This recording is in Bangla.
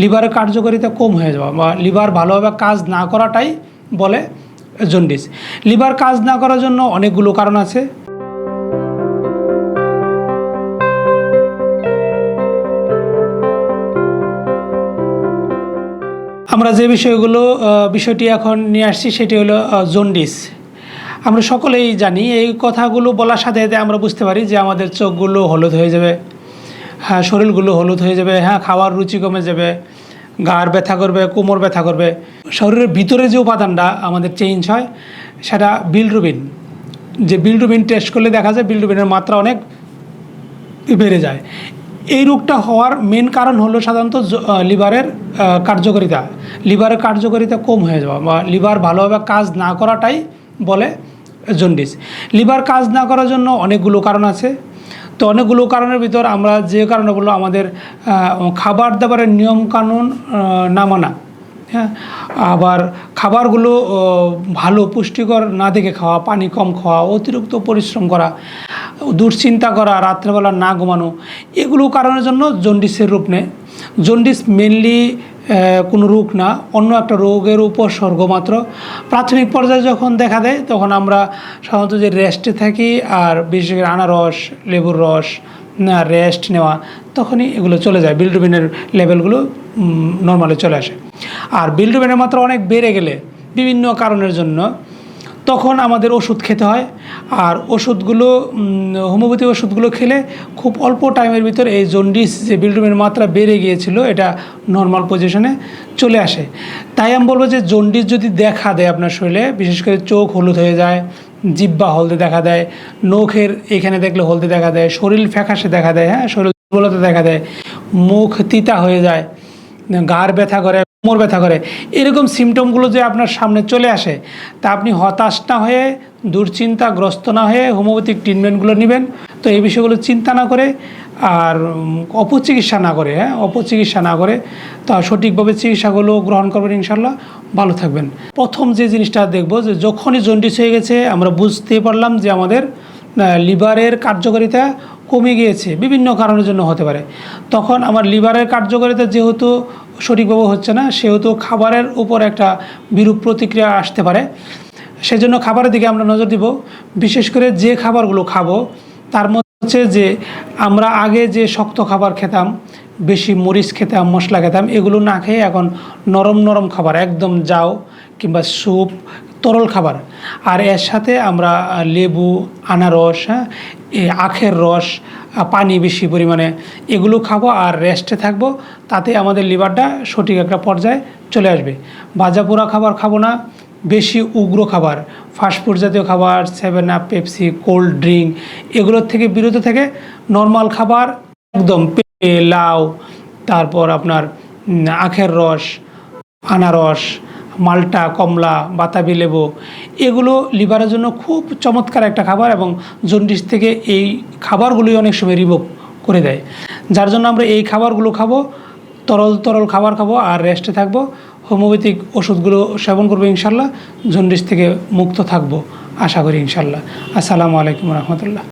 লিভারের কার্যকারিতা কম হয়ে যাওয়া বা লিভার ভালোভাবে কাজ না করাটাই বলে জন্ডিস। লিভার কাজ না করার জন্য অনেকগুলো কারণ আছে। আমরা যে বিষয়গুলো বিষয়টি এখন নিয়ে আসছি সেটি হলো জন্ডিস। আমরা সকলেই জানি এই কথাগুলো বলার সাথে সাথে আমরা বুঝতে পারি যে আমাদের চোখগুলো হলুদ হয়ে যাবে। হ্যাঁ শরীরগুলো হলুদ হয়ে যাবে হ্যাঁ খাওয়ার রুচি কমে যাবে, গার ব্যথা করবে, কোমর ব্যথা করবে। শরীরের ভিতরে যে উপাদানটা আমাদের চেঞ্জ হয়, সেটা বিলরুবিন যে বিলরুবিন টেস্ট করলে দেখা যায় বিলরুবিনের মাত্রা অনেক বেড়ে যায়। এই রোগটা হওয়ার মেন কারণ হলো সাধারণত লিভারের কার্যকারিতা। লিভারের কার্যকারিতা কম হয়ে যাওয়া বা লিভার ভালোভাবে কাজ না করাটাই বলে জন্ডিস লিভার কাজ না করার জন্য অনেকগুলো কারণ আছে। তো অনেকগুলো কারণের ভিতর আমরা যে কারণে বলল আমাদের খাবার দাবারের নিয়ম কানুন না মানা। হ্যাঁ? আবার খাবারগুলো ভালো, পুষ্টিকর না দেখে খাওয়া, পানি কম খাওয়া, অতিরিক্ত পরিশ্রম করা, দুশ্চিন্তা করা, রাত্রেবেলা না ঘুমানো, এগুলো কারণের জন্য জন্ডিসের রূপ নেয়। জন্ডিস মেনলি কোনো রোগ না, অন্য একটা রোগের উপসর্গ মাত্র। প্রাথমিক পর্যায়ে যখন দেখা দেয়, তখন আমরা সাধারণত যে রেস্টে থাকি আর বিশেষ করে আনারস লেবুর রস না রেস্ট নেওয়া, তখনই এগুলো চলে যায়। বিলডুবিনের লেভেলগুলো নর্মালে চলে আসে। আর বিলডুবিনের মাত্রা অনেক বেড়ে গেলে বিভিন্ন কারণের জন্য তখন আমাদের ওষুধ খেতে হয়। আর ওষুধগুলো হোমিওপ্যাথি ওষুধগুলো খেলে খুব অল্প টাইমের ভিতর এই জন্ডিস যে বিলরুমের মাত্রা বেড়ে গিয়েছিল, এটা নর্মাল পজিশনে চলে আসে। তাই আমি বলব যে জন্ডিস যদি দেখা দেয় আপনার শরীরে, বিশেষ করে চোখ হলুদ হয়ে যায়, জিব্বা হলদে দেখা দেয়, নখের এখানে দেখলে হলদে দেখা দেয়, শরীর ফ্যাকাশে দেখা দেয় হ্যাঁ শরীর দুর্বলতা দেখা দেয়, মুখ তিতা হয়ে যায়, গার ব্যথা করে কোমর ব্যথা করে। এরকম সিমটমগুলো যে আপনার সামনে চলে আসে, তা আপনি হতাশ না হয়ে, দুশ্চিন্তাগ্রস্ত না হয়ে হোমিওপ্যাথিক ট্রিটমেন্টগুলো নেবেন। তো এই বিষয়গুলো চিন্তা না করে আর অপচিকিৎসা না করে হ্যাঁ অপচিকিৎসা না করে, তা সঠিকভাবে চিকিৎসাগুলো গ্রহণ করবেন ইনশাল্লাহ ভালো থাকবেন। প্রথম যে জিনিসটা দেখব যে যখনই জন্ডিস হয়ে গেছে, আমরা বুঝতে পারলাম যে আমাদের লিভারের কার্যকারিতা কমে গিয়েছে, বিভিন্ন কারণের জন্য হতে পারে। তখন আমার লিভারের কার্যকারিতা যেহেতু সঠিকভাবে হচ্ছে না, সেহেতু খাবারের উপর একটা বিরূপ প্রতিক্রিয়া আসতে পারে। সেজন্য খাবারের দিকে আমরা নজর দিব। বিশেষ করে যে খাবারগুলো খাব, তার মধ্যে হচ্ছে যে আমরা আগে যে শক্ত খাবার খেতাম, বেশি মরিচ খেতাম, মশলা খেতাম, এগুলো না খেয়ে এখন নরম নরম খাবার, একদম যাও কিংবা স্যুপ তরল খাবার। আর এর সাথে আমরা লেবু, আনারস হ্যাঁ আখের রস পানি বেশি পরিমাণে এগুলো খাব আর রেস্টে থাকব। তাতে আমাদের লিভারটা সঠিক একটা পর্যায়ে চলে আসবে। ভাজা পোড়া খাবার খাব না, বেশি উগ্র খাবার ফাস্টফুড জাতীয় খাবার Seven Up Pepsi cold drink এগুলোর থেকে বিরত থেকে নর্মাল খাবার একদম পেঁপে, লাউ, তারপর আপনার আখের রস, আনারস মালটা, কমলা, বাতাবি লেবু, এগুলো লিভারের জন্য খুব চমৎকার একটা খাবার এবং জন্ডিস থেকে এই খাবারগুলোই অনেক সময় রিমুভ করে দেয়। যার জন্য আমরা এই খাবারগুলো খাব, তরল তরল খাবার খাব আর রেস্টে থাকব। হোমিওপ্যাথিক ওষুধগুলো সেবন করব ইনশাল্লাহ, জন্ডিস থেকে মুক্ত থাকব, আশা করি ইনশাল্লাহ। আসসালামু আলাইকুম রহমতুল্লাহ।